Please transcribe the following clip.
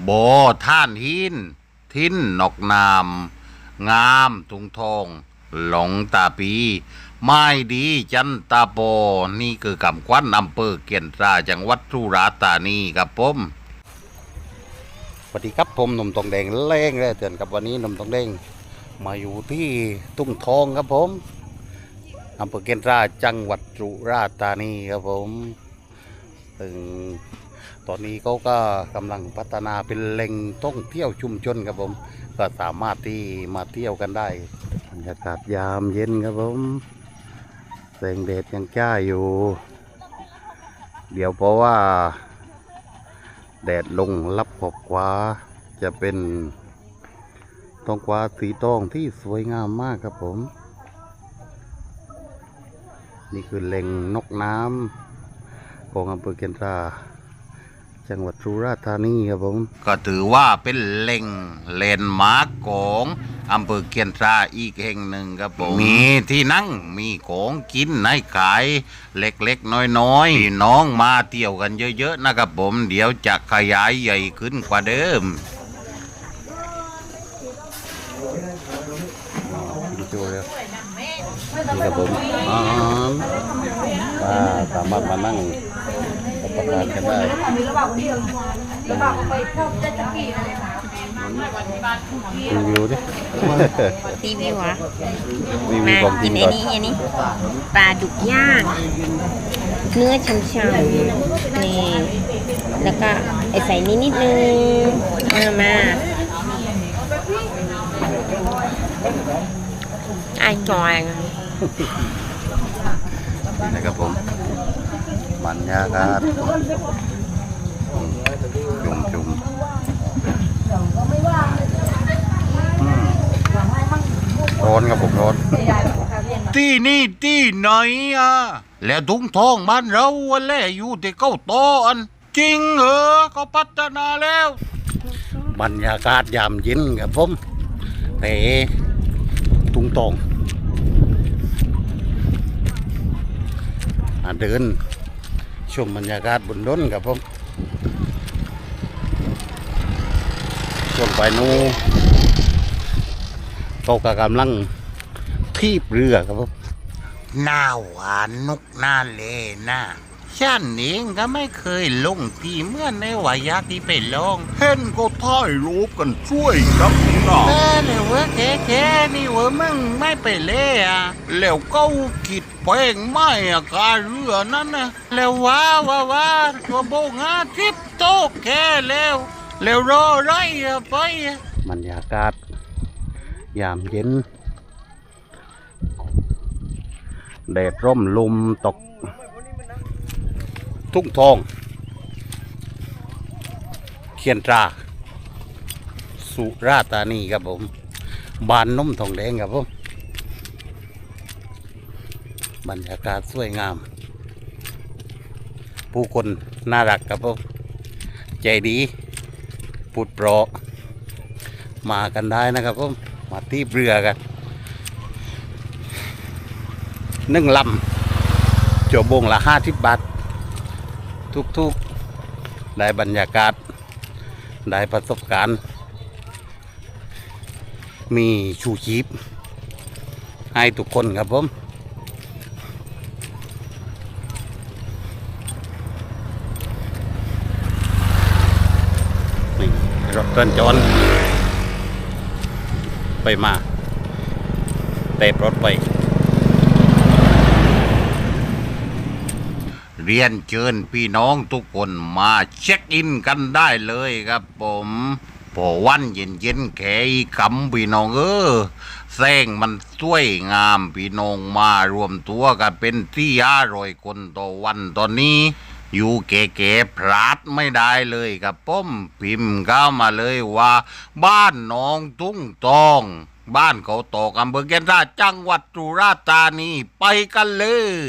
โบท่านหิน ทินนอกนาม งามทุงทอง หลงตาปี ไม่ดีจันตาโป นี่คือคำควันอำเภอเกียนตราจังหวัดสุราษฎร์ธานีครับผมสวัสดีครับผมหนุ่มทองแดงเล่งเลยเตือนกับวันนี้หนุ่มทองแดงมาอยู่ที่ตุ้งทองครับผมอำเภอเกียนตราจังหวัดสุราษฎร์ธานีครับผมซึ่ง ตอนนี้เขาก็กำลังพัฒนาเป็นแหล่งท่องเที่ยวชุมชนครับผม ก็สามารถที่มาเที่ยวกันได้บรรยากาศยามเย็นครับผมแสงแดดยังจ้าอยู่ เดี๋ยวเพราะว่า แดดลงรับขอบฟ้าจะเป็นท้องฟ้าสีทองที่สวยงามมากครับผม นี่คือแหล่งนกน้ำของอำเภอเกียนตรา จังหวัดสุราษฎร์ธานีครับผม ก็ถือว่าเป็นแหล่งแลนด์มาร์กของอำเภอเกียนทราอีกแห่งหนึ่งครับผมมีที่นั่งมีของกินให้ขายเล็กๆ น้อยๆพี่น้องมาเที่ยวกันเยอะๆนะครับผม เดี๋ยวจะขยายใหญ่ขึ้นกว่าเดิมกินโจเลยนี่ครับผมอาหารอ่าสามารถมานั่งรับ ประทานกันได้รีวิวดิรีวิวเหรอรีวิวมาของกิกินนก่อัอนนนี้อันนี้ปลาดุกย่าง เนื้อช่ำๆนี่ แล้วก็ไอใส่นิดนิดนึงมามาไอจอยนี่นะครับผม บรรยากาศอืมจุ่มจุ่มอืมร้อนครับผมร้อนที่นี่ที่ไหนอะแล้วทุ่งทองบ้านเราวันแรกอยู่ที่เก้าโตออัน จริงเหรอเขาพัฒนาแล้วบรรยากาศยามเย็นครับผมแต่ทุ่งทองอ่าเดิน ชมบรรยากาศบนดนครับผมช่วงไปนูเขาก็กำลังทีบเรือครับผมหน้าหวานนกหน้าเลน่าฉันเองก็ไม่เคยลงที่เมื่อในวายาที่ไปลองเห็นก็ถ่ายรูปกันช่วยครับนะเออเนี่ยเว้ยแค่แค่นี่เว้ยมึงไม่ไปเล่อะแล้วก็คิด แปลงไม่กาเรือนั้นนะแล้วว้าว่าว่าตัวโบงาทิปโตแค่แล้วแล้วรอไรไปบรรยากาศยามเย็นแดดร่มลมตก ทุ่งทองเขียนตราสุราษฎร์ธานีครับผม บานน้มทองแดงครับผม บรรยากาศสวยงาม ผู้คนน่ารักครับผมใจดีพูดเพราะมากันได้นะครับผมมาที่เรือกันนึ่งลำจบบงละห้าสิบบาท ทุกๆ ได้บรรยากาศ ได้ประสบการณ์ มีชูชีพให้ทุกคนครับผม นี่ รถเดินจรไปมาเตะรถไป เรียนเชิญพี่น้องทุกคนมาเช็คอินกันได้เลยครับผมพอวันเย็นเย็นแขอีกำพี่น้องเออแสงมันสวยงามพี่น้องมารวมตัวกันเป็นที่ห้าร้อยคนต่อวันตอนนี้ อยู่เก๋ๆพลาดไม่ได้เลยกับป้อมพิมพ์เข้ามาเลยว่า บ้านน้องตุ้งตอง บ้านเขาตอกอำเภอแก่นราจังหวัดสุราษฎร์ธานีไปกันเลย